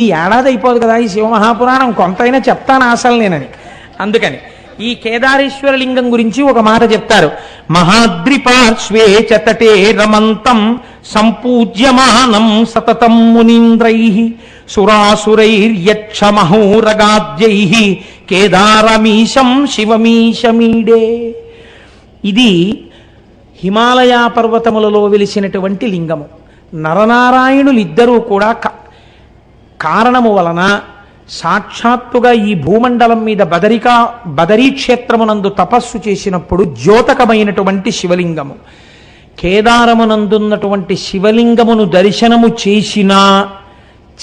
ఈ ఏడాది అయిపోదు కదా ఈ శివమహాపురాణం. కొంతైనా చెప్తాను ఆశలు నేనని అందుకని ఈ కేదారేశ్వరలింగం గురించి ఒక మాట చెప్తారు. మహాద్రి పార్శ్వే చతటే రమంతం సంపూజ్యమానం సతతం మునీంద్రై సురాసురైర్యక్షమహోరగాద్యై కేదారమీశం శివమీశమీడే. ఇది హిమాలయ పర్వతములలో వెలిసినటువంటి లింగము. నరనారాయణులు ఇద్దరూ కూడా క- కారణము వలన సాక్షాత్తుగా ఈ భూమండలం మీద బదరికా బదరీ క్షేత్రమునందు తపస్సు చేసినప్పుడు ద్యోతకమైనటువంటి శివలింగము. కేదారమునందున్నటువంటి శివలింగమును దర్శనము చేసినా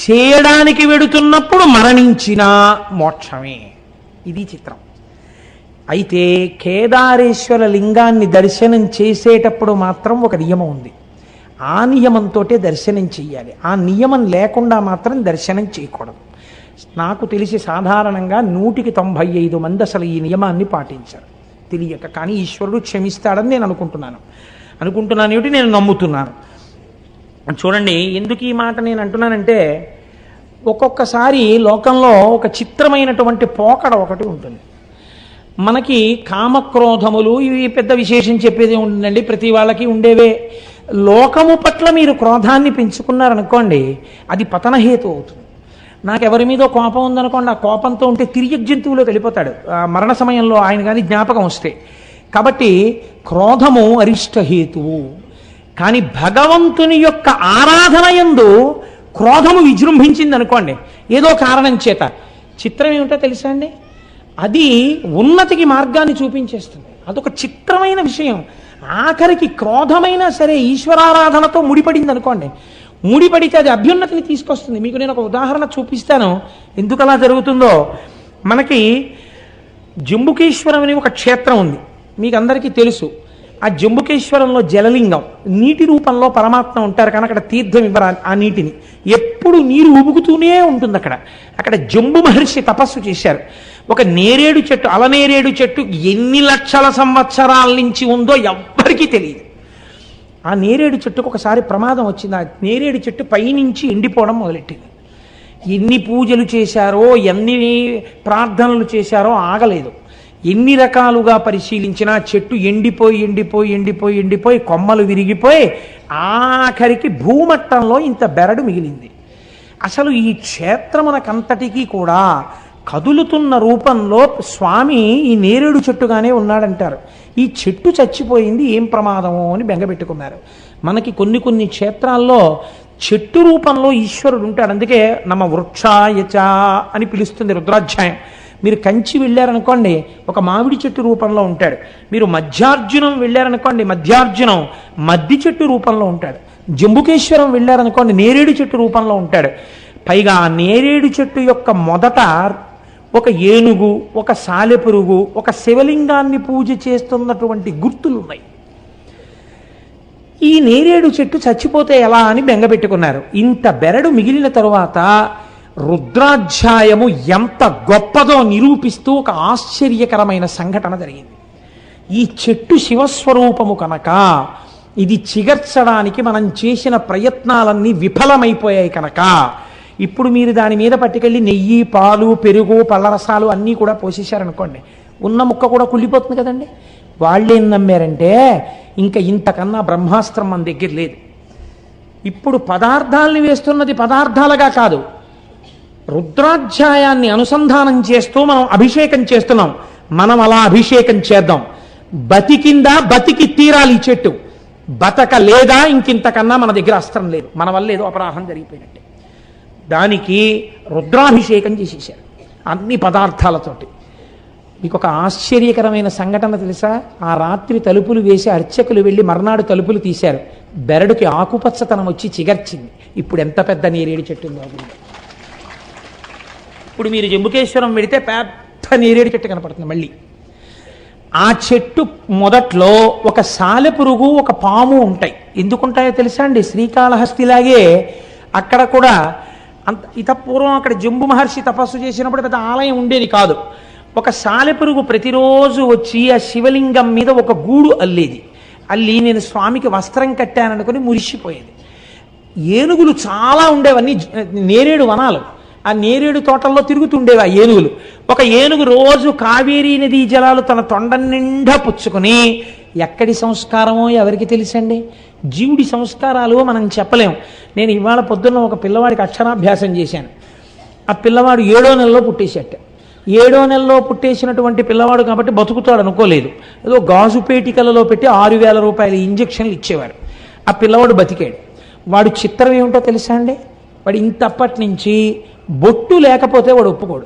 చేయడానికి వెడుతున్నప్పుడు మరణించిన మోక్షమే. ఇది చిత్రం. అయితే కేదారేశ్వర లింగాన్ని దర్శనం చేసేటప్పుడు మాత్రం ఒక నియమం ఉంది. ఆ నియమంతో దర్శనం చేయాలి ఆ నియమం లేకుండా మాత్రం దర్శనం చేయకూడదు. నాకు తెలిసి సాధారణంగా నూటికి తొంభై ఐదు మంది అసలు ఈ నియమాన్ని పాటించారు. తెలియక. కానీ ఈశ్వరుడు క్షమిస్తాడని నేను అనుకుంటున్నాను. అనుకుంటున్నాను ఏమిటి? నేను నమ్ముతున్నాను. చూడండి ఎందుకు ఈ మాట నేను అంటున్నానంటే ఒక్కొక్కసారి లోకంలో ఒక చిత్రమైనటువంటి పోకడ ఒకటి ఉంటుంది. మనకి కామక్రోధములు ఇవి పెద్ద విశేషం చెప్పేది ఉండండి. ప్రతి వాళ్ళకి ఉండేవే. లోకము పట్ల మీరు క్రోధాన్ని పెంచుకున్నారనుకోండి అది పతనహేతు అవుతుంది. నాకు ఎవరి మీదో కోపం ఉందనుకోండి ఆ కోపంతో ఉంటే తిరిగి జంతువులోకి వెళ్ళిపోతాడు. ఆ మరణ సమయంలో ఆయన కానీ జ్ఞాపకం వస్తే. కాబట్టి క్రోధము అరిష్టహేతువు కానీ భగవంతుని యొక్క ఆరాధన యందు క్రోధము విజృంభించింది అనుకోండి ఏదో కారణం చేత. చిత్రం ఏమిటో తెలుసా అండి? అది ఉన్నతికి మార్గాన్ని చూపించేస్తుంది. అదొక చిత్రమైన విషయం. ఆఖరికి క్రోధమైనా సరే ఈశ్వరారాధనతో ముడిపడింది అనుకోండి ముడిపడితే అది అభ్యున్నతిని తీసుకొస్తుంది. మీకు నేను ఒక ఉదాహరణ చూపిస్తాను. ఎందుకు అలా జరుగుతుందో? మనకి జంబుకేశ్వరం అని ఒక క్షేత్రం ఉంది. మీకు అందరికీ తెలుసు. ఆ జంబుకేశ్వరంలో జలలింగం. నీటి రూపంలో పరమాత్మ ఉంటారు కానీ అక్కడ తీర్థం ఇవ్వరు ఆ- ఆ నీటిని. ఎప్పుడు నీరు ఉబుకుతూనే ఉంటుంది అక్కడ అక్కడ జంబు మహర్షి తపస్సు చేశారు. ఒక నేరేడు చెట్టు అలనేరేడు చెట్టు ఎన్ని లక్షల సంవత్సరాల నుంచి ఉందో ఎవ్వరికీ తెలియదు. ఆ నేరేడు చెట్టుకు ఒకసారి ప్రమాదం వచ్చింది. ఆ నేరేడు చెట్టు పైనుంచి ఎండిపోవడం మొదలెట్టింది. ఎన్ని పూజలు చేశారో ఎన్ని ప్రార్థనలు చేశారో ఆగలేదు. ఎన్ని రకాలుగా పరిశీలించినా చెట్టు ఎండిపోయి ఎండిపోయి ఎండిపోయి ఎండిపోయి కొమ్మలు విరిగిపోయి ఆఖరికి భూమట్టంలో ఇంత బెరడు మిగిలింది. అసలు ఈ క్షేత్రమునకంతటికీ కూడా కదులుతున్న రూపంలో స్వామి ఈ నేరేడు చెట్టుగానే ఉన్నాడంటారు. ఈ చెట్టు చచ్చిపోయింది ఏం ప్రమాదము అని బెంగపెట్టుకున్నారు మనకి కొన్ని కొన్ని క్షేత్రాల్లో చెట్టు రూపంలో ఈశ్వరుడు ఉంటాడు. అందుకే నమ్మ వృక్షాయచ అని పిలుస్తుంది రుద్రాధ్యాయం. మీరు కంచి వెళ్ళారనుకోండి ఒక మామిడి చెట్టు రూపంలో ఉంటాడు. మీరు మధ్యార్జునం వెళ్ళారనుకోండి మధ్యార్జునం మద్ది చెట్టు రూపంలో ఉంటాడు. జంబుకేశ్వరం వెళ్ళారనుకోండి నేరేడు చెట్టు రూపంలో ఉంటాడు. పైగా నేరేడు చెట్టు యొక్క మొదట ఒక ఏనుగు ఒక సాలెపురుగు ఒక శివలింగాన్ని పూజ చేస్తున్నటువంటి గుర్తులు ఉన్నాయి ఈ నేరేడు చెట్టు చచ్చిపోతే ఎలా అని బెంగపెట్టుకున్నారు ఇంత బెరడు మిగిలిన తరువాత రుద్రాధ్యాయము ఎంత గొప్పదో నిరూపిస్తూ ఒక ఆశ్చర్యకరమైన సంఘటన జరిగింది. ఈ చెట్టు శివస్వరూపము కనుక ఇది చిగర్చడానికి మనం చేసిన ప్రయత్నాలన్నీ విఫలమైపోయాయి కనుక ఇప్పుడు మీరు దాని మీద పట్టుకెళ్ళి నెయ్యి పాలు పెరుగు పళ్ళరసాలు అన్నీ కూడా పోసేశారనుకోండి ఉన్న ముక్క కూడా కుళ్ళిపోతుంది కదండి. వాళ్ళు ఏం నమ్మారంటే ఇంకా ఇంతకన్నా బ్రహ్మాస్త్రం మన దగ్గర లేదు. ఇప్పుడు పదార్థాలని వేస్తున్నది పదార్థాలుగా కాదు. రుద్రాధ్యాయాన్ని అనుసంధానం చేస్తూ మనం అభిషేకం చేస్తున్నాం. మనం అలా అభిషేకం చేద్దాం. బతికిందా బతికి తీరాలి చెట్టు. బతక లేదా ఇంకింతకన్నా మన దగ్గర అస్త్రం లేదు. మన వల్ల ఏదో అపరాధం జరిగిపోయినట్టే. దానికి రుద్రాభిషేకం చేసేసారు అన్ని పదార్థాలతోటి. మీకు ఒక ఆశ్చర్యకరమైన సంఘటన తెలుసా? ఆ రాత్రి తలుపులు వేసి అర్చకులు వెళ్ళి మర్నాడు తలుపులు తీశారు. బెరడుకి ఆకుపచ్చతనం వచ్చి చిగర్చింది. ఇప్పుడు ఎంత పెద్ద నేరేడు చెట్టు ఉందో అది. ఇప్పుడు మీరు జంబుకేశ్వరం వెడితే పెద్ద నేరేడు చెట్టు కనపడుతుంది మళ్ళీ. ఆ చెట్టు మొదట్లో ఒక సాలెపురుగు ఒక పాము ఉంటాయి. ఎందుకుంటాయో తెలుసా అండి? శ్రీకాళహస్తిలాగే అక్కడ కూడా అంత ఇత పూర్వం అక్కడ జంబు మహర్షి తపస్సు చేసినప్పుడు పెద్ద ఆలయం ఉండేది కాదు. ఒక సాలెపురుగు ప్రతిరోజు వచ్చి ఆ శివలింగం మీద ఒక గూడు అల్లేది. అల్లి నేను స్వామికి వస్త్రం కట్టాననుకుని మురిసిపోయేది. ఏనుగులు చాలా ఉండేవన్నీ నేరేడు వనాలు. ఆ నేరేడు తోటల్లో తిరుగుతుండేవి ఆ ఏనుగులు. ఒక ఏనుగు రోజు కావేరీ నదీ జలాలు తన తొండ నిండా పుచ్చుకొని ఎక్కడి సంస్కారమో ఎవరికి తెలుసండి? జీవుడి సంస్కారాలు మనం చెప్పలేం. నేను ఇవాళ పొద్దున్న ఒక పిల్లవాడికి అక్షరాభ్యాసం చేశాను. ఆ పిల్లవాడు ఏడో నెలలో పుట్టేసేట ఏడో నెలలో పుట్టేసినటువంటి పిల్లవాడు కాబట్టి బతుకుతాడు అనుకోలేదు. ఏదో గాజు పేటికలలో పెట్టి ఆరు వేల రూపాయల ఇంజక్షన్లు ఇచ్చేవారు. ఆ పిల్లవాడు బతికాడు. వాడు చిత్రం ఏమిటో తెలుసా అండి? వాడు ఇంతప్పటి నుంచి బొట్టు లేకపోతే వాడు ఒప్పుకోడు.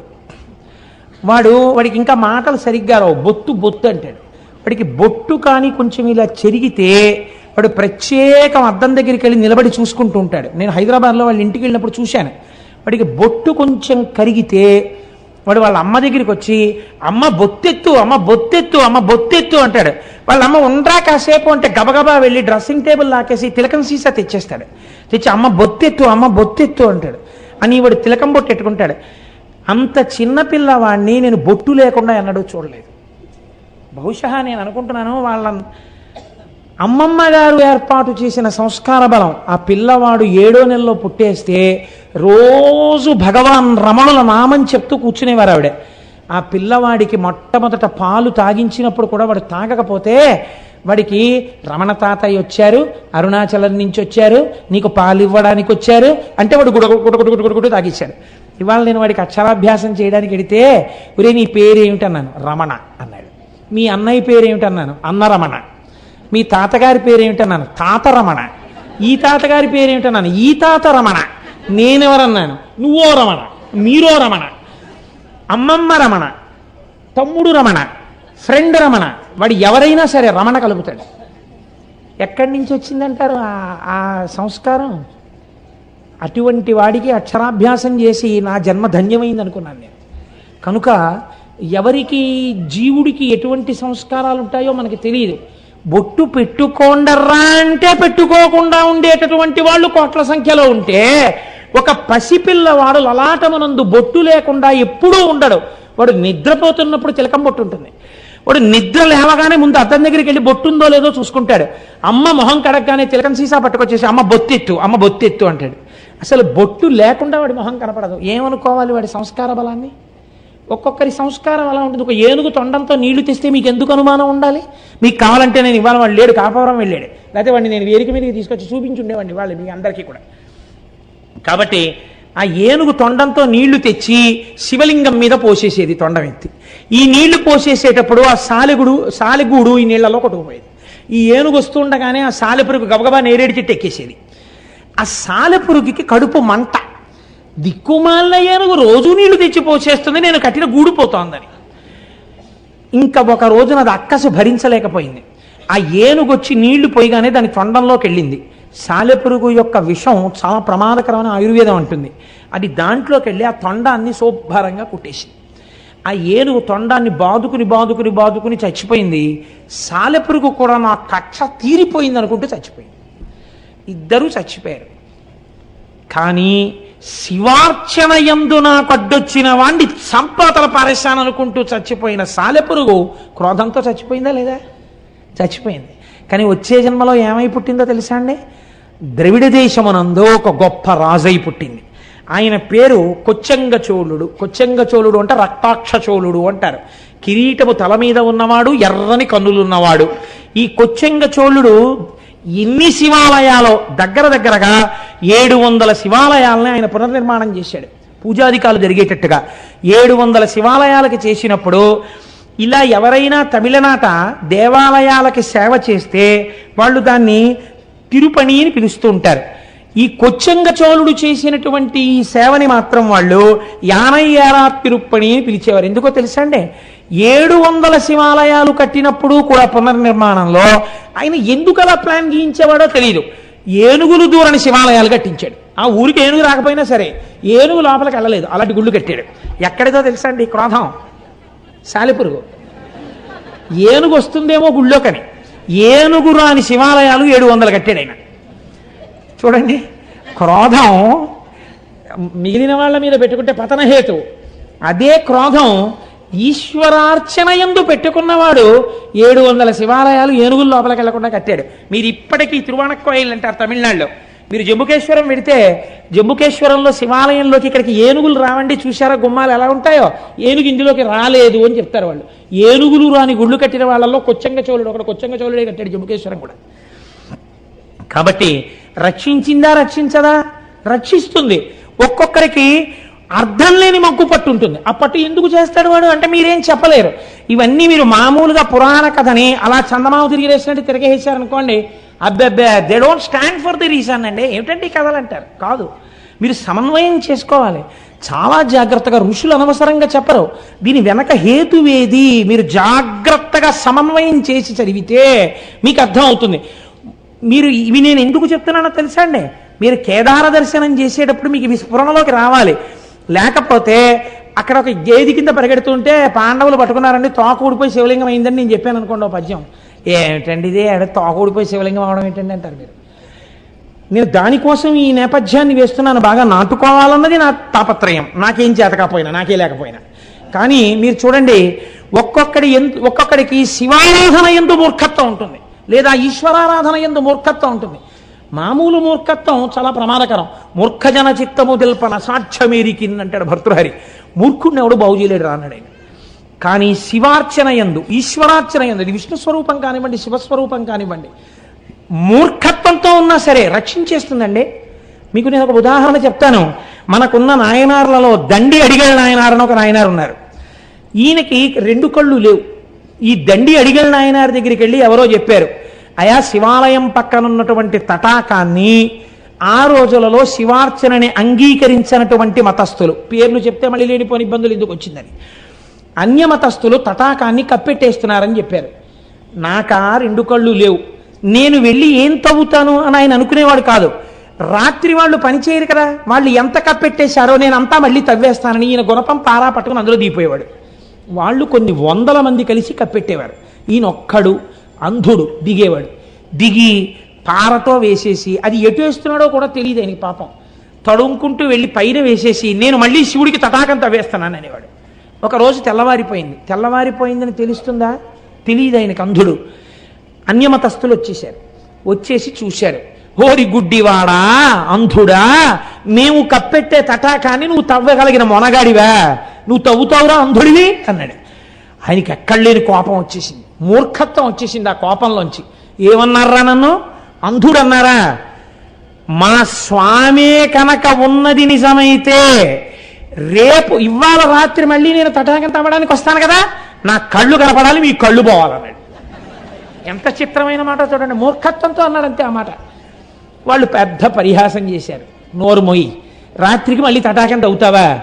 వాడు వాడికి ఇంకా మాటలు సరిగ్గా రావు. బొత్తు బొత్తు అంటాడు. వాడికి బొట్టు కానీ కొంచెం ఇలా చెరిగితే వాడు ప్రత్యేకం అద్దం దగ్గరికి వెళ్ళి నిలబడి చూసుకుంటూ ఉంటాడు. నేను హైదరాబాద్లో వాళ్ళ ఇంటికి వెళ్ళినప్పుడు చూశాను. వాడికి బొట్టు కొంచెం కరిగితే వాడు వాళ్ళ అమ్మ దగ్గరికి వచ్చి అమ్మ బొత్తెత్తు అమ్మ బొత్తెత్తు అమ్మ బొత్తెత్తు అంటాడు. వాళ్ళ అమ్మ ఉండరా కాసేపు అంటే గబగబా వెళ్ళి డ్రెస్సింగ్ టేబుల్ లాకేసి తిలకం సీసా తెచ్చేస్తాడు. తెచ్చి అమ్మ బొత్తెత్తు అమ్మ బొత్తెత్తు అంటాడు. అని వాడు తిలకం బొట్టెట్టుకుంటాడు అంత చిన్నపిల్లవాడిని నేను బొట్టు లేకుండా ఎన్నడూ చూడలేదు. బహుశా నేను అనుకుంటున్నాను వాళ్ళ అమ్మమ్మ గారు ఏర్పాటు చేసిన సంస్కార బలం ఆ పిల్లవాడు ఏడో నెలలో పుట్టేస్తే రోజు భగవాన్ రమణుల నామం చెప్తూ కూర్చునేవారు ఆవిడ. ఆ పిల్లవాడికి మొట్టమొదట పాలు తాగించినప్పుడు కూడా వాడు తాగకపోతే వాడికి రమణ తాతయ్య వచ్చారు అరుణాచలం నుంచి వచ్చారు నీకు పాలు ఇవ్వడానికి వచ్చారు అంటే వాడు గుడ గుడ గుడ గుడ గుడ తాగించాడు ఇవాళ నేను వాడికి అక్షరాభ్యాసం చేయడానికి వెడితే ఒరే నీ పేరేమిటన్నాను? రమణ అన్నాడు. మీ అన్నయ్య పేరు ఏమిటన్నాను అన్న రమణ. మీ తాతగారి పేరేమిటన్నాను? తాతరమణ. తాత రమణ ఈ తాతగారి పేరేమిటన్నాను? ఈ తాత రమణ నేనెవరన్నాను? నువ్వో రమణ. మీరో రమణ. అమ్మమ్మ రమణ. తమ్ముడు రమణ. ఫ్రెండ్ రమణ. వాడు ఎవరైనా సరే రమణ కలుపుతాడు. ఎక్కడి నుంచి వచ్చిందంటారు ఆ- ఆ సంస్కారం? అటువంటి వాడికి అక్షరాభ్యాసం చేసి నా జన్మ ధన్యమైంది అనుకున్నాను నేను. కనుక ఎవరికి జీవుడికి ఎటువంటి సంస్కారాలు ఉంటాయో మనకి తెలియదు. బొట్టు పెట్టుకోండర్రా అంటే పెట్టుకోకుండా ఉండేటటువంటి వాళ్ళు కోట్ల సంఖ్యలో ఉంటే ఒక పసిపిల్లవాడు లలాటమునందు బొట్టు లేకుండా ఎప్పుడూ ఉండడు. వాడు నిద్రపోతున్నప్పుడు చిలకం బొట్టు ఉంటుంది. వాడు నిద్ర లేవగానే ముందు అద్దం దగ్గరికి వెళ్ళి బొట్టుందో లేదో చూసుకుంటాడు. అమ్మ మొహం కడగగానే తిలకం సీసా పట్టుకొచ్చేసి అమ్మ బొత్తెత్తు అమ్మ బొత్తెత్తు అంటాడు. అసలు బొట్టు లేకుండా వాడి మొహం కనపడదు. ఏమనుకోవాలి వాడి సంస్కార బలాన్ని? ఒక్కొక్కరి సంస్కారం అలా ఉంటుంది. ఒక ఏనుగు తొండంతో నీళ్ళు తెస్తే మీకు ఎందుకు అనుమానం ఉండాలి? మీకు కావాలంటే నేను ఇవాళ వాడు లేడు కాపవరం వెళ్ళాడు. లేకపోతే వాడిని నేను వేదిక మీదకి తీసుకొచ్చి చూపించుండేవాడిని వాళ్ళు మీ అందరికీ కూడా. కాబట్టి ఆ ఏనుగు తొండంతో నీళ్ళు తెచ్చి శివలింగం మీద పోసేసేది తొండం ఎత్తి. ఈ నీళ్ళు పోసేసేటప్పుడు ఆ సాలెగుడు సాలెగూడు ఈ నీళ్ళలో కొట్టుకుపోయేది. ఈ ఏనుగు వస్తుండగానే ఆ సాలెపురుగు గబగబా నేరేడు చెట్టు ఎక్కేసేది. ఆ సాలెపురుగుకి కడుపు మంట. దిక్కుమాలిన ఏనుగు రోజు నీళ్ళు తెచ్చి పోసేస్తుంది నేను కట్టిన గూడిపోతోందని ఇంకా ఒక రోజున అది అక్కసు భరించలేకపోయింది. ఆ ఏనుగు వచ్చి నీళ్ళు పోయిగానే దాని తొండంలోకి వెళ్ళింది. సాలెపురుగు యొక్క విషం చాలా ప్రమాదకరమైన ఆయుర్వేదం అంటుంది. అది దాంట్లోకి వెళ్ళి ఆ తొండాన్ని శోభారంగా కుట్టేసింది. ఆ ఏనుగు తొండాన్ని బాదుకుని బాదుకుని బాదుకుని చచ్చిపోయింది. సాలెపురుగు కూడా నా కక్ష తీరిపోయింది అనుకుంటూ చచ్చిపోయింది. ఇద్దరూ చచ్చిపోయారు. కానీ శివార్చనయందు నాకు అడ్డొచ్చిన వాణ్ణి సంపాతల పారేశాననుకుంటూ చచ్చిపోయిన సాలెపురుగు క్రోధంతో చచ్చిపోయిందా లేదా? చచ్చిపోయింది. కానీ వచ్చే జన్మలో ఏమై పుట్టిందో తెలుసా అండి? ద్రవిడ దేశమునందు ఒక గొప్ప రాజై పుట్టింది. ఆయన పేరు కొచ్చంగ చోళుడు. కొచ్చంగ చోళుడు అంటే రక్తాక్ష చోళుడు అంటారు. కిరీటము తల మీద ఉన్నవాడు ఎర్రని కన్నులు ఉన్నవాడు ఈ కొచ్చంగ చోళుడు ఇన్ని శివాలయాలు దగ్గర దగ్గరగా ఏడు వందల శివాలయాలని ఆయన పునర్నిర్మాణం చేశాడు. పూజాధికాలు జరిగేటట్టుగా ఏడు వందల శివాలయాలకి చేసినప్పుడు ఇలా ఎవరైనా తమిళనాట దేవాలయాలకి సేవ చేస్తే వాళ్ళు దాన్ని తిరుపణి అని పిలుస్తూ ఉంటారు. ఈ కొచ్చంగ చోళుడు చేసినటువంటి ఈ సేవని మాత్రం వాళ్ళు యానయ్యారా తిరుప్పణి అని పిలిచేవారు. ఎందుకో తెలుసా అండి? ఏడు వందల శివాలయాలు కట్టినప్పుడు కూడా పునర్నిర్మాణంలో ఆయన ఎందుకు అలా ప్లాన్ గీయించేవాడో తెలియదు ఏనుగులు దూరని శివాలయాలు కట్టించాడు. ఆ ఊరికి ఏనుగు రాకపోయినా సరే ఏనుగు లోపలికి వెళ్ళలేదు. అలాంటి గుళ్ళు కట్టాడు. ఎక్కడిదో తెలుసా అండి క్రోధం? సాలిపురుగు ఏనుగు వస్తుందేమో గుళ్ళో కని ఏనుగు రాని శివాలయాలు ఏడు వందలు కట్టాడు ఆయన. చూడండి క్రోధం మిగిలిన వాళ్ళ మీద పెట్టుకుంటే పతనహేతు అదే క్రోధం ఈశ్వరార్చన ఎందు పెట్టుకున్నవాడు ఏడు వందల శివాలయాలు ఏనుగుల లోపలికి వెళ్ళకుండా కట్టాడు. మీరు ఇప్పటికీ తిరువాణక్కోయిల్ అంటారు తమిళనాడులో. మీరు జంబుకేశ్వరం వెడితే జంబుకేశ్వరంలో శివాలయంలోకి ఇక్కడికి ఏనుగులు రావండి చూసారా గుమ్మాలు ఎలా ఉంటాయో? ఏనుగు ఇందులోకి రాలేదు అని చెప్తారు వాళ్ళు. ఏనుగులు రాని గుళ్ళు కట్టిన వాళ్ళలో కొచ్చంగ చోళుడు ఒకడు కొచ్చంగ చోళుడే కట్టాడు జంబుకేశ్వరం కూడా. కాబట్టి రక్షించిందా రక్షించదా? రక్షిస్తుంది. ఒక్కొక్కరికి అర్థం లేని మగ్గు పట్టు ఉంటుంది ఆ పట్టు ఎందుకు చేస్తాడు వాడు? అంటే మీరేం చెప్పలేరు. ఇవన్నీ మీరు మామూలుగా పురాణ కథని అలా చందమామ తిరిగిరేసినట్టు తిరగేసారనుకోండి అబ్బెబ్బే they don't stand for the reason అండి. ఏమిటంటే ఈ కథలు అంటారు? కాదు. మీరు సమన్వయం చేసుకోవాలి. చాలా జాగ్రత్తగా ఋషులు అనవసరంగా చెప్పరు. దీని వెనక హేతువేది? మీరు జాగ్రత్తగా సమన్వయం చేసి చదివితే మీకు అర్థం అవుతుంది. మీరు ఇవి నేను ఎందుకు చెప్తున్నానో తెలుసా అండి? మీరు కేదార దర్శనం చేసేటప్పుడు మీకు ఇవి స్ఫురణలోకి రావాలి. లేకపోతే అక్కడ ఒక గేది కింద పరిగెడుతుంటే పాండవులు పట్టుకున్నారండి తోక ఊడిపోయి శివలింగం అయిందని నేను చెప్పాను అనుకోండి ఒక పద్యం. ఏమిటండి ఇది? ఆడ తోక ఊడిపోయి శివలింగం అవడం ఏంటండి అంటారు మీరు. నేను దానికోసం ఈ నేపథ్యాన్ని వేస్తున్నాను. బాగా నాటుకోవాలన్నది నా తాపత్రయం. నాకేం చేతకపోయినా నాకే లేకపోయినా. కానీ మీరు చూడండి ఒక్కొక్కడి ఎందు ఒక్కొక్కడికి శివారాధన ఎందు మూర్ఖత్వం ఉంటుంది. లేదా ఈశ్వరారాధన ఎందు మూర్ఖత్వం ఉంటుంది. మామూలు మూర్ఖత్వం చాలా ప్రమాదకరం. మూర్ఖజన చిత్తము తెల్పన సాక్ష్యమేరికిన్ అంటాడు భర్తృహరి. మూర్ఖుడిని ఎవడు బాగు చేయలేడు కానీ శివార్చన ఎందు ఈశ్వరార్చన ఎందు ఇది విష్ణు స్వరూపం కానివ్వండి శివస్వరూపం కానివ్వండి మూర్ఖత్వంతో ఉన్నా సరే రక్షించేస్తుందండి. మీకు నేను ఒక ఉదాహరణ చెప్తాను. మనకున్న నాయనార్లలో దండి అడిగల నాయనార్ అని ఒక నాయనారు ఉన్నారు. ఈయనకి రెండు కళ్ళు లేవు. ఈ దండి అడిగల నాయనార్ దగ్గరికి వెళ్ళి ఎవరో చెప్పారు అయా శివాలయం పక్కన ఉన్నటువంటి తటాకాన్ని ఆ రోజులలో శివార్చనని అంగీకరించినటువంటి మతస్థులు. పేర్లు చెప్తే మళ్ళీ లేనిపోని ఇబ్బందులు ఎందుకు వచ్చిందని. అన్యమతస్థులు తటాకాన్ని కప్పెట్టేస్తున్నారని చెప్పారు. నాకా రెండు కళ్ళు లేవు. నేను వెళ్ళి ఏం తవ్వుతాను అని ఆయన అనుకునేవాడు కాదు. రాత్రి వాళ్ళు పనిచేయరు కదా. వాళ్ళు ఎంత కప్పెట్టేశారో నేను అంతా మళ్ళీ తవ్వేస్తానని ఈయన గుణపం పారా పట్టుకుని అందులో దిగిపోయేవాడు. వాళ్ళు కొన్ని వందల మంది కలిసి కప్పెట్టేవారు. ఈయన ఒక్కడు అంధుడు దిగేవాడు. దిగి పారతో వేసేసి అది ఎటు వేస్తున్నాడో కూడా తెలియదు ఆయనకి పాపం. తడుముకుంటూ వెళ్ళి పైన వేసేసి నేను మళ్ళీ శివుడికి తటాకం తవ్వేస్తున్నాను అనేవాడు. ఒక రోజు తెల్లవారిపోయింది. తెల్లవారిపోయిందని తెలుస్తుందా? తెలియదు ఆయనకు అంధుడు. అన్యమతస్థులు వచ్చేశారు. వచ్చేసి చూశారు. హోరి గుడ్డివాడా అంధుడా మేము కప్పెట్టే తటాకాన్ని నువ్వు తవ్వగలిగిన మొనగాడివా? నువ్వు తవ్వుతావురా అంధుడివి? అన్నాడు. ఆయనకి ఎక్కడ లేని కోపం వచ్చేసింది. మూర్ఖత్వం వచ్చేసింది ఆ కోపంలోంచి. ఏమన్నారా నన్ను? అంధుడన్నారా? మా స్వామే కనుక ఉన్నది నిజమైతే రేపు ఇవాళ రాత్రి మళ్ళీ నేను తటాకం తవ్వడానికి వస్తాను కదా? నా కళ్ళు కనపడాలి మీ కళ్ళు పోవాలన్నాడు. ఎంత చిత్రమైన మాట చూడండి. మూర్ఖత్వంతో అన్నాడు అంతే ఆ మాట. వాళ్ళు పెద్ద పరిహాసం చేశారు. నోరు మొయ్యి. రాత్రికి మళ్ళీ తటాకం తవ్వుతావా?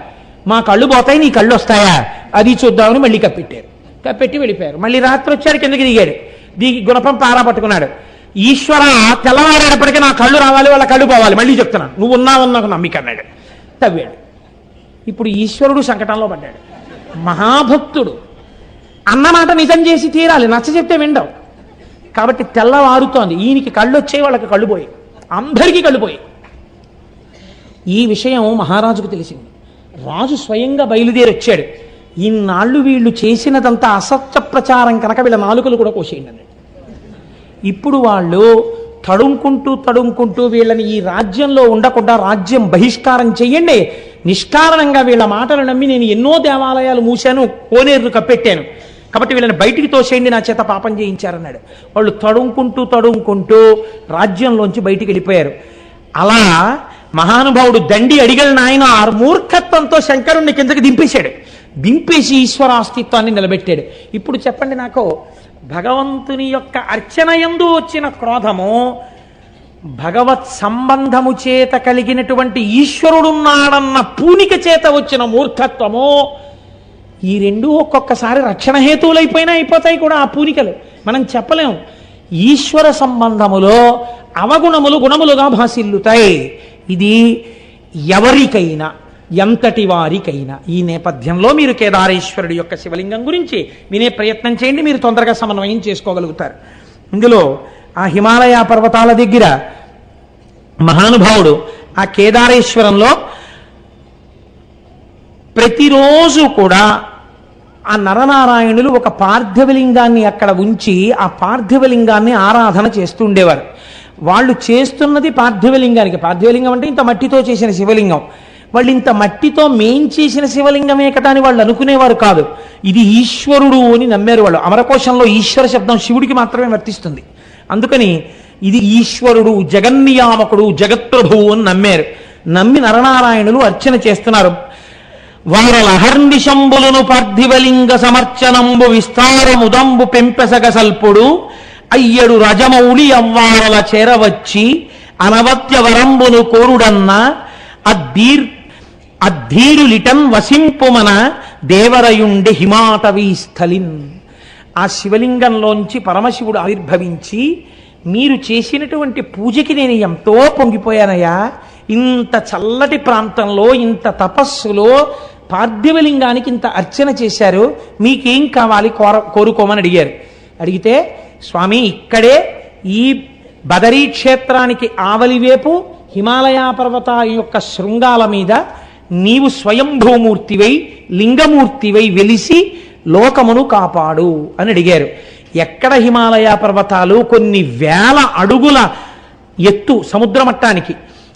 మా కళ్ళు పోతాయి నీ కళ్ళు వస్తాయా? అది చూద్దామని మళ్ళీ కప్పెట్టారు. పెట్టి వెళ్ళిపోయారు. మళ్ళీ రాత్రి వచ్చారు కిందకి దిగాడు దిగి గుణపం పారా పట్టుకున్నాడు. ఈశ్వర తెల్లవారేటప్పటికీ నా కళ్ళు రావాలి వాళ్ళ కళ్ళు పోవాలి. మళ్ళీ చెప్తున్నాను. నువ్వు ఉన్నావని నాకు నమ్మిక అన్నాడు తవ్వాడు. ఇప్పుడు ఈశ్వరుడు సంకటంలో పడ్డాడు. మహాభక్తుడు. అన్నమాట నిజం చేసి తీరాలి. నచ్చ చెప్తే విండవు. కాబట్టి తెల్లవారుతోంది. ఈయనకి కళ్ళు వచ్చాయి వాళ్ళకి కళ్ళు పోయి అందరికీ కళ్ళు పోయి ఈ విషయం మహారాజుకు తెలిసింది. రాజు స్వయంగా బయలుదేరి వచ్చాడు ఇన్నాళ్ళు వీళ్ళు చేసినదంతా అసత్య ప్రచారం కనుక వీళ్ళ నాలుకలు కూడా కోసేయండి అన్నాడు. ఇప్పుడు వాళ్ళు తడుముకుంటూ తడుముకుంటూ వీళ్ళని ఈ రాజ్యంలో ఉండకుండా రాజ్యం బహిష్కారం చెయ్యండి. నిష్కారణంగా వీళ్ళ మాటలు నమ్మి నేను ఎన్నో దేవాలయాలు మూశాను కోనేరు కప్పెట్టాను. కాబట్టి వీళ్ళని బయటికి తోసేయండి నా చేత పాపం చేయించారన్నాడు. వాళ్ళు తడుముకుంటూ తడుముకుంటూ రాజ్యంలోంచి బయటికి వెళ్ళిపోయారు. అలా మహానుభావుడు దండి అడిగల నాయన ఆ మూర్ఖత్వంతో శంకరుణ్ణి కిందకి దింపేశాడు. దింపేసి ఈశ్వర అస్తిత్వాన్ని నిలబెట్టాడు. ఇప్పుడు చెప్పండి నాకు భగవంతుని యొక్క అర్చన యందు వచ్చిన క్రోధము భగవత్ సంబంధము చేత కలిగినటువంటి ఈశ్వరుడున్నాడన్న పూనిక చేత వచ్చిన మూర్ఖత్వము ఈ రెండు ఒక్కొక్కసారి రక్షణ హేతువులైపోయినా అయిపోతాయి కూడా ఆ పూనికలు. మనం చెప్పలేం. ఈశ్వర సంబంధములో అవగుణములు గుణములుగా భాసిల్లుతాయి. ఇది ఎవరికైనా ఎంతటి వారికైనా. ఈ నేపథ్యంలో మీరు కేదారేశ్వరుడి యొక్క శివలింగం గురించి వినే ప్రయత్నం చేయండి మీరు తొందరగా సమన్వయం చేసుకోగలుగుతారు. ఇందులో ఆ హిమాలయ పర్వతాల దగ్గర మహానుభావుడు ఆ కేదారేశ్వరంలో ప్రతిరోజు కూడా ఆ నరనారాయణులు ఒక పార్థివలింగాన్ని అక్కడ ఉంచి ఆ పార్థివలింగాన్ని ఆరాధన చేస్తుండేవారు వాళ్ళు చేస్తున్నది పార్థివలింగానికి. పార్థివలింగం అంటే ఇంత మట్టితో చేసిన శివలింగం. వాళ్ళు ఇంత మట్టితో మేం చేసిన శివలింగమే కదా అని వాళ్ళు అనుకునేవారు కాదు. ఇది ఈశ్వరుడు అని నమ్మారు వాళ్ళు. అమరకోశంలో ఈశ్వర శబ్దం శివుడికి మాత్రమే వర్తిస్తుంది. అందుకని ఇది ఈశ్వరుడు జగన్నియామకుడు జగత్ప్రభువు అని నమ్మారు. నమ్మి నరనారాయణులు అర్చన చేస్తున్నారు. వారలహర్ని శంబులను పార్థివలింగ సమర్చనంబు విస్తారముదంబు పెంపెసగ సల్పుడు అయ్యడు రజమౌళి అవ్వాల చేరవచ్చి అనవత్య వరంబును కోరుడన్న అద్దీర్ అద్ధీరులిటన్ వసింపుమన దేవరయుండి హిమాటవీ స్థలిన్. ఆ శివలింగంలోంచి పరమశివుడు ఆవిర్భవించి మీరు చేసినటువంటి పూజకి నేను ఎంతో పొంగిపోయానయ్యా. ఇంత చల్లటి ప్రాంతంలో ఇంత తపస్సులో పార్థివలింగానికి ఇంత అర్చన చేశారు. మీకేం కావాలి కోర కోరుకోమని అడిగారు. అడిగితే స్వామి ఇక్కడే ఈ బదరీ క్షేత్రానికి ఆవలివేపు హిమాలయ పర్వతాల యొక్క శృంగాల మీద నీవు స్వయంభూమూర్తివై లింగమూర్తివై వెలిసి లోకమును కాపాడు అని అడిగారు. ఎక్కడ హిమాలయ పర్వతాలు? కొన్ని వేల అడుగుల ఎత్తు సముద్ర మట్టానికి.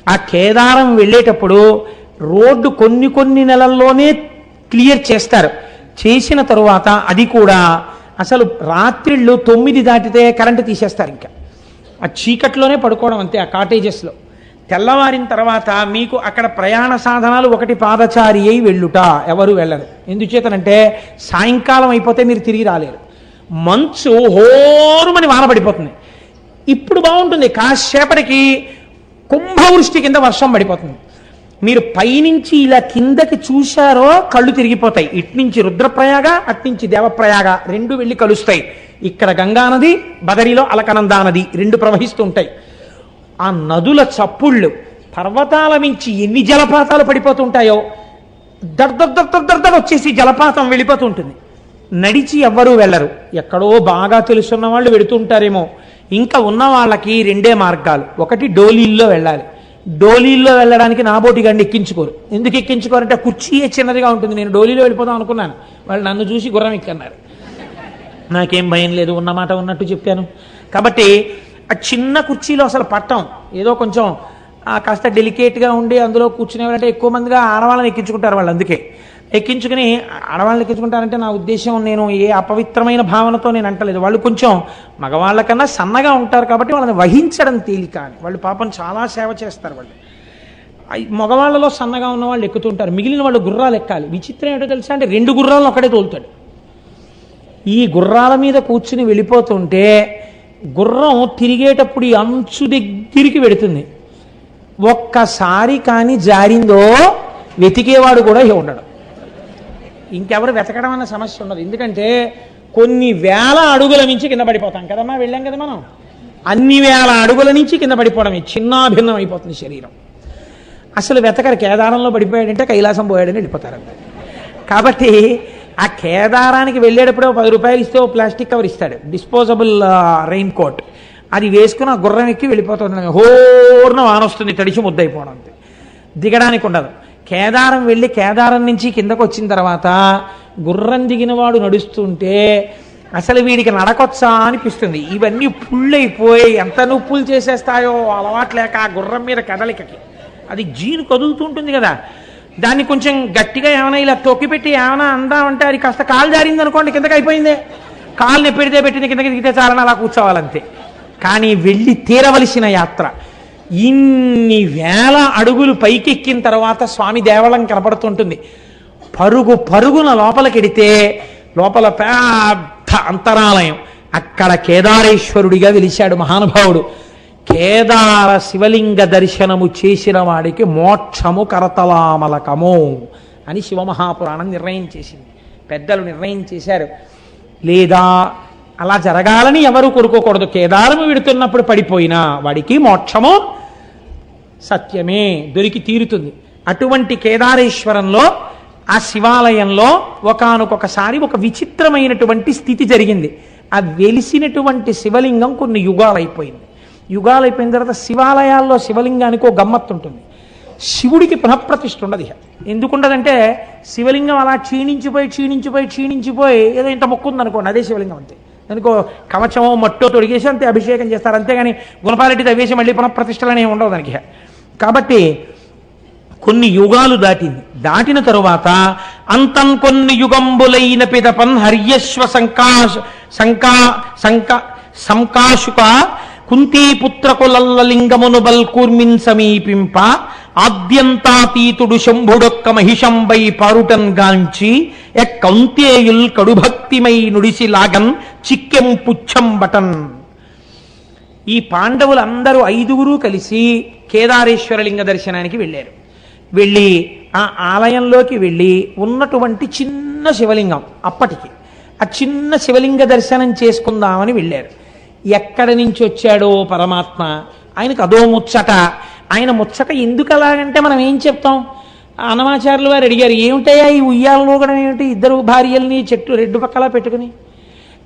ఆ కేదారం వెళ్ళేటప్పుడు రోడ్డు కొన్ని కొన్ని నెలల్లోనే క్లియర్ చేస్తారు. చేసిన తరువాత అది కూడా అసలు రాత్రిళ్ళు తొమ్మిది దాటితే కరెంటు తీసేస్తారు ఇంకా. ఆ చీకట్లోనే పడుకోవడం అంతే ఆ కాటేజెస్లో తెల్లవారిన తర్వాత మీకు అక్కడ ప్రయాణ సాధనాలు ఒకటి పాదచారి అయి వెళ్ళుట ఎవరు వెళ్ళరు. ఎందుచేతనంటే సాయంకాలం అయిపోతే మీరు తిరిగి రాలేరు. మంచు హోరుమని వాన పడిపోతుంది. ఇప్పుడు బాగుంటుంది. కాసేపటికి కుంభవృష్టి కింద వర్షం పడిపోతుంది. మీరు పైనుంచి ఇలా కిందకి చూశారో కళ్ళు తిరిగిపోతాయి. ఇట్నుంచి రుద్రప్రయాగ అట్నుంచి దేవప్రయాగ రెండు వెళ్ళి కలుస్తాయి. ఇక్కడ గంగా నది బదరిలో అలకనందా నది రెండు ప్రవహిస్తూ ఉంటాయి ఆ నదుల చప్పుళ్ళు పర్వతాల మించి ఎన్ని జలపాతాలు పడిపోతుంటాయో? దర్దర్ వచ్చేసి జలపాతం వెళ్ళిపోతూ ఉంటుంది నడిచి ఎవ్వరూ వెళ్ళరు. ఎక్కడో బాగా తెలుసున్న వాళ్ళు వెడుతుంటారేమో. ఇంకా ఉన్న వాళ్ళకి రెండే మార్గాలు. ఒకటి డోలీల్లో వెళ్ళాలి. డోలీల్లో వెళ్ళడానికి నాబోటి గండి ఎక్కించుకోరు. ఎందుకు ఎక్కించుకోరంటే కుర్చీయే చిన్నదిగా ఉంటుంది. నేను డోలీలో వెళ్ళిపోదాం అనుకున్నాను. వాళ్ళు నన్ను చూసి గుర్రం ఎక్కన్నారు. నాకేం భయం లేదు ఉన్నమాట ఉన్నట్టు చెప్పాను. కాబట్టి ఆ చిన్న కుర్చీలో అసలు పట్టం. ఏదో కొంచెం కాస్త డెలికేట్గా ఉండి అందులో కూర్చునేవారంటే ఎక్కువ మందిగా ఆడవాళ్ళని ఎక్కించుకుంటారు వాళ్ళు అందుకే. ఎక్కించుకుని ఆడవాళ్ళని ఎక్కించుకుంటారంటే నా ఉద్దేశం నేను ఏ అపవిత్రమైన భావనతో నేను అంటలేదు. వాళ్ళు కొంచెం మగవాళ్ళకన్నా సన్నగా ఉంటారు కాబట్టి వాళ్ళని వహించడం తేలిక అని. వాళ్ళు పాపం చాలా సేవ చేస్తారు వాళ్ళు. మగవాళ్ళలో సన్నగా ఉన్న వాళ్ళు ఎక్కుతుంటారు. మిగిలిన వాళ్ళు గుర్రాలు ఎక్కాలి. విచిత్రం ఏంటో తెలుసా అంటే రెండు గుర్రాలను ఒకటే తోలుతాడు. ఈ గుర్రాల మీద కూర్చుని వెళ్ళిపోతుంటే గుర్రం తిరిగేటప్పుడు ఈ అంచు దగ్గరికి వెడుతుంది. ఒక్కసారి కానీ జారిందో వెతికేవాడు కూడా ఇక ఉండడు. ఇంకెవరు వెతకడం అన్న సమస్య ఉండదు. ఎందుకంటే కొన్ని వేల అడుగుల నుంచి కింద పడిపోతాం కదమ్మా వెళ్ళాం కదా మనం? అన్ని వేల అడుగుల నుంచి కింద పడిపోవడమే చిన్నాభిన్నం అయిపోతుంది శరీరం. అసలు వెతకరు కేదారంలో పడిపోయాడంటే కైలాసం పోయాడని వెళ్ళిపోతారు కాబట్టి ఆ కేదారానికి వెళ్ళేటప్పుడు పది రూపాయలు ఇస్తే ఓ ప్లాస్టిక్ కవర్ ఇస్తాడు. Disposable rain coat. అది వేసుకుని ఆ గుర్రం ఎక్కి వెళ్ళిపోతుంది. హోర్న వానొస్తుంది తడిచి ముద్దయిపోవడం అంతే. దిగడానికి ఉండదు. కేదారం వెళ్ళి కేదారం నుంచి కిందకు వచ్చిన తర్వాత గుర్రం దిగిన వాడు నడుస్తుంటే అసలు వీడికి నడకొచ్చా అనిపిస్తుంది. ఇవన్నీ పుళ్ళైపోయి ఎంత నొప్పులు చేసేస్తాయో అలవాట్లేక ఆ గుర్రం మీద కదలికకి. అది జీను కదులుతుంటుంది కదా. దాన్ని కొంచెం గట్టిగా ఏమైనా ఇలా తొక్కిపెట్టి ఏమైనా అందామంటే అది కాస్త కాలు జారింది అనుకోండి కిందకి అయిపోయిందే. కాలు నెప్పెడితే పెట్టింది కిందకి దిగితే చాలని అలా కూర్చోవాలంతే. కానీ వెళ్ళి తీరవలసిన యాత్ర. ఇన్ని వేల అడుగులు పైకెక్కిన తర్వాత స్వామి దేవళం కనపడుతుంటుంది. పరుగు పరుగున లోపలికెడితే లోపల పెద్ద అంతరాలయం. అక్కడ కేదారేశ్వరుడిగా వెలిశాడు మహానుభావుడు. కేదార శివలింగ దర్శనము చేసిన వాడికి మోక్షము కరతలామలకము అని శివమహాపురాణం నిర్ణయం చేసింది. పెద్దలు నిర్ణయం చేశారు. లేదా అలా జరగాలని ఎవరు కొడుకోకూడదు కేదారము విడుతున్నప్పుడు పడిపోయినా వాడికి మోక్షము సత్యమే దొరికి తీరుతుంది. అటువంటి కేదారేశ్వరంలో ఆ శివాలయంలో ఒకనకొకసారి ఒక విచిత్రమైనటువంటి స్థితి జరిగింది. ఆ వెలిసినటువంటి శివలింగం కొన్ని యుగాలైపోయింది. యుగాలైపోయిన తర్వాత శివాలయాల్లో శివలింగానికి ఒక గమ్మత్తు ఉంటుంది శివుడికి పునఃప్రతిష్ఠ ఉండదు ఎందుకుండదంటే శివలింగం అలా క్షీణించిపోయి క్షీణించిపోయి క్షీణించిపోయి ఏదో ఇంత మొక్కుంది అనుకోండి అదే శివలింగం అంతే. ఎందుకో కవచమో మట్టో తొడిగేసి అంతే అభిషేకం చేస్తారు. అంతేగాని గుణపాలెట్టి తవ్వేసి మళ్ళీ పునఃప్రతిష్టలనే అనేవి ఉండవు దానికి కాబట్టి కొన్ని యుగాలు దాటింది. దాటిన తరువాత అంతం కొన్ని యుగంబులైన పిదపన్ హర్యశ్వ సంకాశ సంకా సంకా సంకాశుక కుంతీపుత్రకులల్లలింగమును బల్కూర్మిన్ సమీపింప ఆద్యంతాతీతుడు శంభుడొక్క మహిషంబై పారుటన్ గాంచి ఎక్కంతేయుల్ కడుభక్తిమై నుడిసి లాగన్ చిక్కెం పుచ్చం బటన్ ఈ పాండవులందరూ ఐదుగురు కలిసి కేదారేశ్వర లింగ దర్శనానికి వెళ్ళారు. వెళ్ళి ఆ ఆలయంలోకి వెళ్ళి ఉన్నటువంటి చిన్న శివలింగం అప్పటికి. ఆ చిన్న శివలింగ దర్శనం చేసుకుందామని వెళ్ళారు. ఎక్కడి నుంచి వచ్చాడో పరమాత్మ? ఆయనకు అదో ముచ్చట. ఆయన ముచ్చట ఎందుకు అలాగంటే మనం ఏం చెప్తాం? అనమాచారులు వారు అడిగారు ఏమిటయ్యా ఈ ఉయ్యాలలో కూడా ఏమిటి? ఇద్దరు భార్యల్ని చెట్టు రెండు పక్కలా పెట్టుకుని.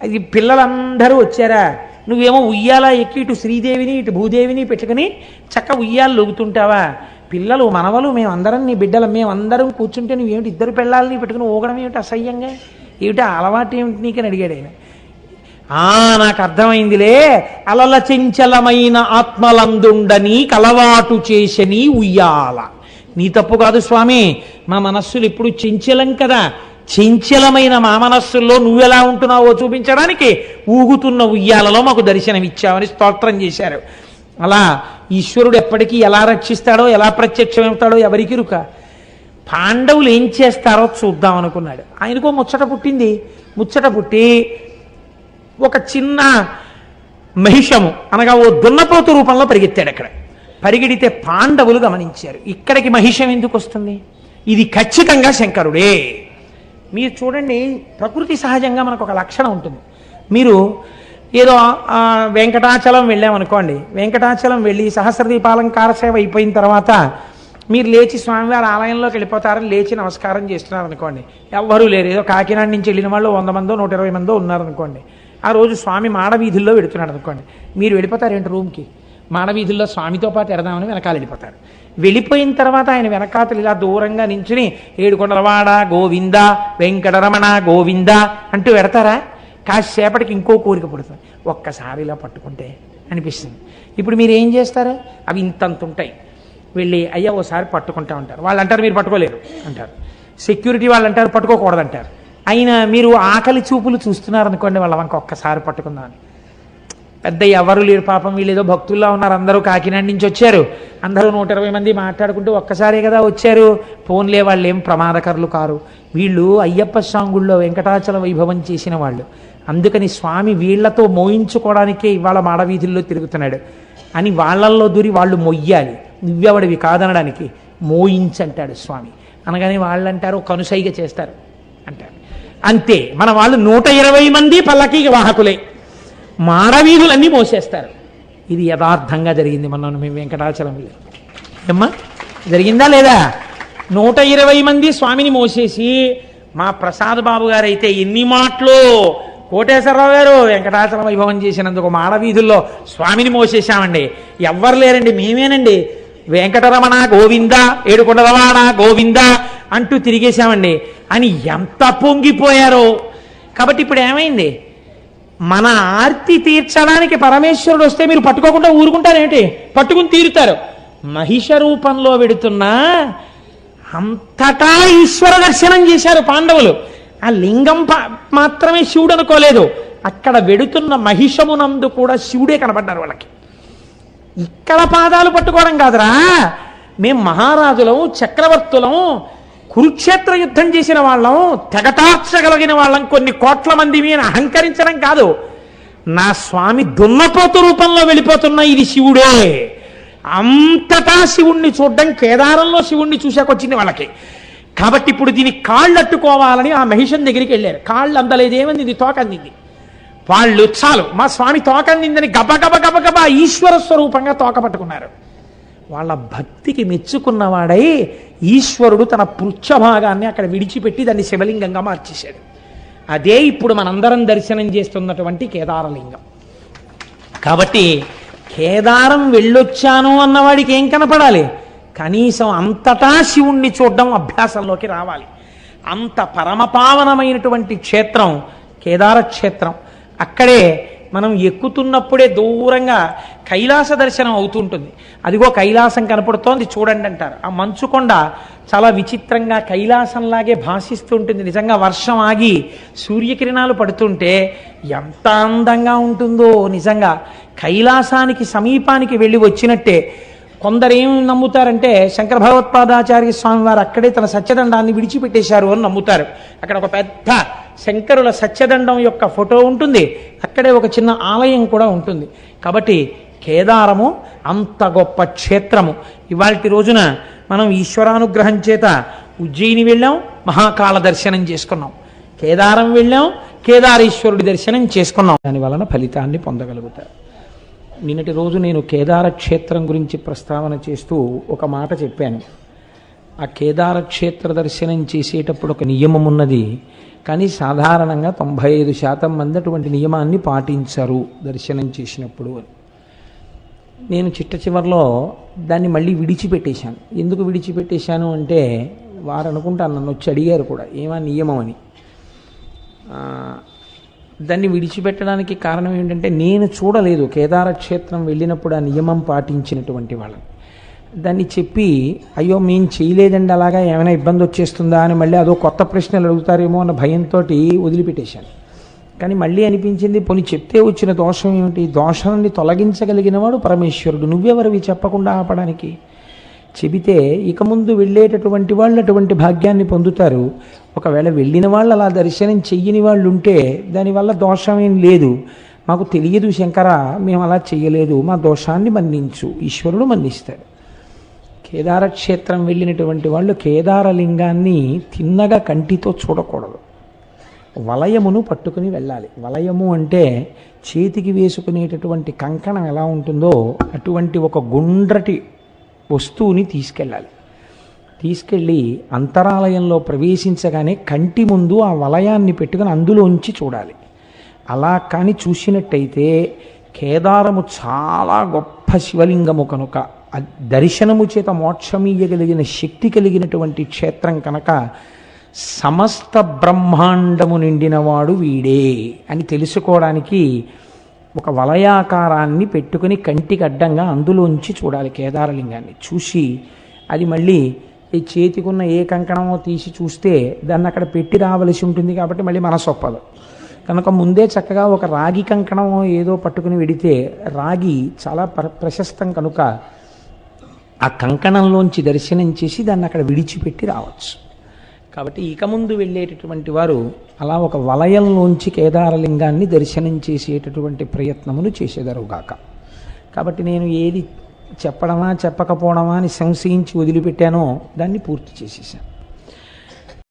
అది పిల్లలందరూ వచ్చారా? నువ్వేమో ఉయ్యాల ఎక్కి ఇటు శ్రీదేవిని ఇటు భూదేవిని పెట్టుకుని చక్క ఉయ్యాలు లొగుతుంటావా? పిల్లలు మనవలు మేమందరం నీ బిడ్డలు. మేమందరం కూర్చుంటే నువ్వేమిటి ఇద్దరు పిల్లల్ని పెట్టుకుని ఊగడం ఏమిటి అసహ్యంగా? ఏమిటి అలవాటు ఏమిటి నీకని అడిగాడు ఆయన. ఆ నాకు అర్థమైందిలే. అలల చెంచలమైన ఆత్మలందుండని కలవాటు చేసని ఉయ్యాల. నీ తప్పు కాదు స్వామి. మా మనస్సులు ఎప్పుడు చెంచలం కదా. చెంచలమైన మా మనస్సుల్లో నువ్వెలా ఉంటున్నావో చూపించడానికి ఊగుతున్న ఉయ్యాలలో మాకు దర్శనమిచ్చావని స్తోత్రం చేశారు. అలా ఈశ్వరుడు ఎప్పటికీ ఎలా రక్షిస్తాడో ఎలా ప్రత్యక్షమవుతాడో ఎవరికి రుక పాండవులు ఏం చేస్తారో చూద్దాం అనుకున్నాడు. ఆయనకో ముచ్చట పుట్టింది. ముచ్చట పుట్టి ఒక చిన్న మహిషము అనగా ఓ దున్నపోతు రూపంలో పరిగెత్తాడు అక్కడ. పరిగెడితే పాండవులు గమనించారు. ఇక్కడికి మహిషం ఎందుకు వస్తుంది? ఇది ఖచ్చితంగా శంకరుడే. మీరు చూడండి ప్రకృతి సహజంగా మనకు ఒక లక్షణం ఉంటుంది. మీరు ఏదో వెంకటాచలం వెళ్ళామనుకోండి వెంకటాచలం వెళ్ళి సహస్రదీపాలంకార సేవ అయిపోయిన తర్వాత మీరు లేచి స్వామివారి ఆలయంలోకి వెళ్ళిపోతారని లేచి నమస్కారం చేస్తున్నారు అనుకోండి ఎవ్వరూ లేరు. ఏదో కాకినాడ నుంచి వెళ్ళిన వాళ్ళు వంద మందో నూట ఇరవై మందో ఉన్నారనుకోండి. ఆ రోజు స్వామి మాడవీధుల్లో వెడుతున్నాడు అనుకోండి మీరు వెళ్ళిపోతారేంటి రూమ్కి? మాడవీధుల్లో స్వామితో పాటు ఎడదామని వెనకాల వెళ్ళిపోతారు. వెళ్ళిపోయిన తర్వాత ఆయన వెనకాతలు ఇలా దూరంగా నించుని ఏడుకొండలవాడ గోవింద వెంకటరమణ గోవింద అంటూ పెడతారా కాసేపటికి ఇంకో కోరిక పుడుతుంది. ఒక్కసారి ఇలా పట్టుకుంటే అనిపిస్తుంది. ఇప్పుడు మీరు ఏం చేస్తారు? అవి ఇంతంత ఉంటాయి. వెళ్ళి అయ్యా ఓసారి పట్టుకుంటా ఉంటారు వాళ్ళు అంటారు మీరు పట్టుకోలేరు అంటారు. సెక్యూరిటీ వాళ్ళు అంటారు పట్టుకోకూడదు అంటారు. అయినా మీరు ఆకలి చూపులు చూస్తున్నారనుకోండి వాళ్ళ వంక ఒక్కసారి పట్టుకుందామని. పెద్ద ఎవరు లేరు పాపం వీళ్ళేదో ఏదో భక్తుల్లో ఉన్నారు. అందరూ కాకినాడ నుంచి వచ్చారు. అందరూ నూట ఇరవై మంది మాట్లాడుకుంటూ ఒక్కసారే కదా వచ్చారు. ఫోన్లే వాళ్ళు ఏం ప్రమాదకరులు కారు. వీళ్ళు అయ్యప్ప స్వాంగుల్లో వెంకటాచల వైభవం చేసిన వాళ్ళు. అందుకని స్వామి వీళ్ళతో మోయించుకోవడానికే ఇవాళ మాడవీధుల్లో తిరుగుతున్నాడు. అని వాళ్ళల్లో దూరి వాళ్ళు మొయ్యాలి. నువ్వెవడివి కాదనడానికి మోయించంటాడు స్వామి. అనగానే వాళ్ళు అంటారు కనుసైగ చేస్తారు అంటారు. అంతే. మన వాళ్ళు నూట ఇరవై మంది పల్లకి వాహకులే. మాడవీధులన్నీ మోసేస్తారు. ఇది యథార్థంగా జరిగింది మనం మేము వెంకటాచలం ఏమ్మా జరిగిందా లేదా? నూట ఇరవై మంది స్వామిని మోసేసి మా ప్రసాద్ బాబు గారు అయితే ఎన్ని మాటలు కోటేశ్వరరావు గారు వెంకటాచల వైభవం చేసినందుకు మాడవీధుల్లో స్వామిని మోసేశామండి. ఎవ్వరు లేరండి మేమేనండి. వెంకటరమణ గోవింద రమణ గోవింద అంటూ తిరిగేశామండి. అని ఎంత పొంగిపోయారో. కాబట్టి ఇప్పుడు ఏమైంది? మన ఆర్తి తీర్చడానికి పరమేశ్వరుడు వస్తే మీరు పట్టుకోకుండా ఊరుకుంటారేంటి? పట్టుకుని తీరుతారు. మహిష రూపంలో వెడుతున్నా అంతటా ఈశ్వర దర్శనం చేశారు పాండవులు. ఆ లింగం మాత్రమే శివుడు అనుకోలేదు. అక్కడ వెడుతున్న మహిషమునందు కూడా శివుడే కనబడ్డారు వాళ్ళకి. ఇక్కడ పాదాలు పట్టుకోవడం కాదురా. మేం మహారాజులం చక్రవర్తులం కురుక్షేత్ర యుద్ధం చేసిన వాళ్ళం తెగటార్చగలిగిన వాళ్ళం కొన్ని కోట్ల మంది అని అహంకరించడం కాదు. నా స్వామి దున్నపోతు రూపంలో వెళ్ళిపోతున్న ఇది శివుడే. అంతటా శివుణ్ణి చూడడం కేదారంలో శివుణ్ణి చూశాకొచ్చింది వాళ్ళకి. కాబట్టి ఇప్పుడు దీని కాళ్ళు అట్టుకోవాలని ఆ మహిషన్ దగ్గరికి వెళ్ళారు. కాళ్ళు అందలేదేమంది ఇది తోక అందింది. వాళ్ళు చాలు మా స్వామి తోక అందిందని గబగబ గబ ఈశ్వర స్వరూపంగా తోక పట్టుకున్నారు. వాళ్ళ భక్తికి మెచ్చుకున్నవాడై ఈశ్వరుడు తన పృచ్ఛభాగాన్ని అక్కడ విడిచిపెట్టి దాన్ని శివలింగంగా మార్చేశాడు. అదే ఇప్పుడు మనందరం దర్శనం చేస్తున్నటువంటి కేదారలింగం. కాబట్టి కేదారం వెళ్ళొచ్చాను అన్నవాడికి ఏం కనపడాలి? కనీసం అంతటా శివుణ్ణి చూడడం అభ్యాసంలోకి రావాలి. అంత పరమపావనమైనటువంటి క్షేత్రం కేదార క్షేత్రం అక్కడే మనం ఎక్కుతున్నప్పుడే దూరంగా కైలాస దర్శనం అవుతుంటుంది. అదిగో కైలాసం కనపడుతోంది చూడండి అంటారు. ఆ మంచుకొండ చాలా విచిత్రంగా కైలాసంలాగే భాషిస్తూ ఉంటుంది. నిజంగా వర్షం ఆగి సూర్యకిరణాలు పడుతుంటే ఎంత అందంగా ఉంటుందో. నిజంగా కైలాసానికి సమీపానికి వెళ్ళి వచ్చినట్టే కొందరు ఏం నమ్ముతారంటే శంకర భగవత్పాదాచార్య స్వామి వారు అక్కడే తన సత్యదండాన్ని విడిచిపెట్టేశారు అని నమ్ముతారు. అక్కడ ఒక పెద్ద శంకరుల సత్యదండం యొక్క ఫోటో ఉంటుంది. అక్కడే ఒక చిన్న ఆలయం కూడా ఉంటుంది. కాబట్టి కేదారము అంత గొప్ప క్షేత్రము. ఇవాళ రోజున మనం ఈశ్వరానుగ్రహం చేత ఉజ్జయిని వెళ్ళాం మహాకాల దర్శనం చేసుకున్నాం. కేదారం వెళ్ళాం కేదారేశ్వరుడి దర్శనం చేసుకున్నాం. దాని వలన ఫలితాన్ని పొందగలుగుతారు. నిన్నటి రోజు నేను కేదార క్షేత్రం గురించి ప్రస్తావన చేస్తూ ఒక మాట చెప్పాను. ఆ కేదార క్షేత్ర దర్శనం చేసేటప్పుడు ఒక నియమం ఉన్నది. కానీ సాధారణంగా తొంభై ఐదు శాతం మంది అటువంటి నియమాన్ని పాటించరు దర్శనం చేసినప్పుడు అని. నేను చిట్ట చివరిలో దాన్ని మళ్ళీ విడిచిపెట్టేశాను. ఎందుకు విడిచిపెట్టేశాను అంటే వారు అనుకుంటాను నన్ను వచ్చి అడిగారు కూడా ఏమా నియమం అని. దాన్ని విడిచిపెట్టడానికి కారణం ఏంటంటే నేను చూడలేదు. కేదార క్షేత్రం వెళ్ళినప్పుడు ఆ నియమం పాటించినటువంటి వాళ్ళని. దాన్ని చెప్పి అయ్యో మేము చేయలేదండి అలాగా ఏమైనా ఇబ్బంది వచ్చేస్తుందా అని మళ్ళీ అదో కొత్త ప్రశ్నలు అడుగుతారేమో అన్న భయంతో వదిలిపెట్టేశాను. కానీ మళ్ళీ అనిపించింది పోనీ చెప్తే వచ్చిన దోషం ఏమిటి? దోషాన్ని తొలగించగలిగిన వాడు పరమేశ్వరుడు. నువ్వెవరివి చెప్పకుండా ఆపడానికి? చెబితే ఇక ముందు వెళ్ళేటటువంటి వాళ్ళు అటువంటి భాగ్యాన్ని పొందుతారు. ఒకవేళ వెళ్ళిన వాళ్ళు అలా దర్శనం చెయ్యని వాళ్ళు ఉంటే దానివల్ల దోషం ఏం లేదు. మాకు తెలియదు శంకర మేము అలా చేయలేదు మా దోషాన్ని మన్నించు. ఈశ్వరుడు మన్నిస్తాడు. కేదార క్షేత్రం వెళ్ళినటువంటి వాళ్ళు కేదారలింగాన్ని తిన్నగా కంటితో చూడకూడదు. వలయమును పట్టుకుని వెళ్ళాలి. వలయము అంటే చేతికి వేసుకునేటటువంటి కంకణం ఎలా ఉంటుందో అటువంటి ఒక గుండ్రటి వస్తువుని తీసుకెళ్ళాలి. తీసుకెళ్ళి అంతరాలయంలో ప్రవేశించగానే కంటి ముందు ఆ వలయాన్ని పెట్టుకుని అందులోంచి చూడాలి. అలా కానీ చూసినట్టయితే కేదారము చాలా గొప్ప శివలింగము కనుక దర్శనము చేత మోక్షమీయగలిగిన శక్తి కలిగినటువంటి క్షేత్రం కనుక సమస్త బ్రహ్మాండము నిండినవాడు వీడే అని తెలుసుకోవడానికి ఒక వలయాకారాన్ని పెట్టుకుని కంటికి అడ్డంగా అందులోంచి చూడాలి కేదారలింగాన్ని. చూసి అది మళ్ళీ ఈ చేతికున్న ఏ కంకణమో తీసి చూస్తే దాన్ని అక్కడ పెట్టి రావలసి ఉంటుంది కాబట్టి మళ్ళీ మనసు ఒప్పదు కనుక ముందే చక్కగా ఒక రాగి కంకణమో ఏదో పట్టుకుని విడితే రాగి చాలా ప్ర ప్రశస్తం కనుక ఆ కంకణంలోంచి దర్శనం చేసి దాన్ని అక్కడ విడిచిపెట్టి రావచ్చు. కాబట్టి ఇక ముందు వెళ్ళేటటువంటి వారు అలా ఒక వలయంలోంచి కేదారలింగాన్ని దర్శనం చేసేటటువంటి ప్రయత్నమును చేసేదరుగాక కాబట్టి నేను ఏది చెప్పడమా చెప్పకపోవడమా అని సంశయించి వదిలిపెట్టానో దాన్ని పూర్తి చేసేసాను